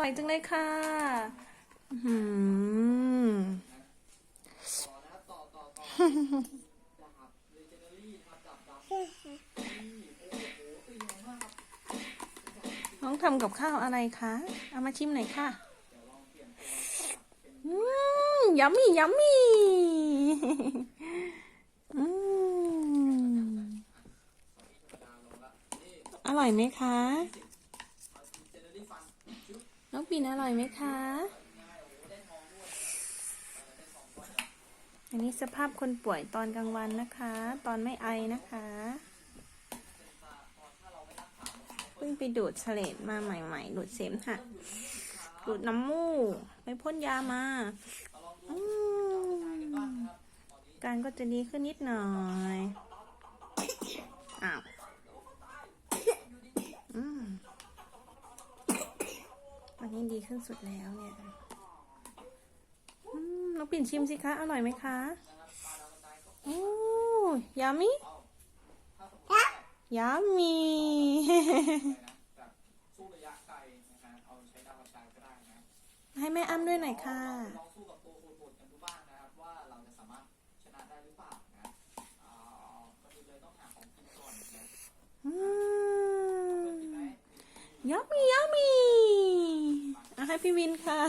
ร่อยจังเลยค่ะอื้อหืมน้องทำกับข้าวอะไรคะ เอามาชิมหน่อยค่ะอืมยัมมี่ยัมมี่อืมอร่อยไหมคะ น้องปิ่นอร่อยไหมคะ อันนี้สภาพคนป่วยตอนกลางวันนะคะ ตอนไม่ไอนะคะ เพิ่งไปดูดเสลดมาใหม่ๆ ดูดเสมหะดูดน้ำมูกไปพ่นยามาอืมการก็จะดีขึ้นนิดหน่อย อ้าวอืม วันนี้ดีขึ้นสุดแล้วเนี่ยน้องปิ่นชิมสิคะอร่อยไหมคะโอ้ยามิยามีสู้ระยะไกลนะฮะเอาให้แม่อ้ำด้วยหน่อยค่ะยัมมี่ยัมมี่ ให้พี่วินค่ะ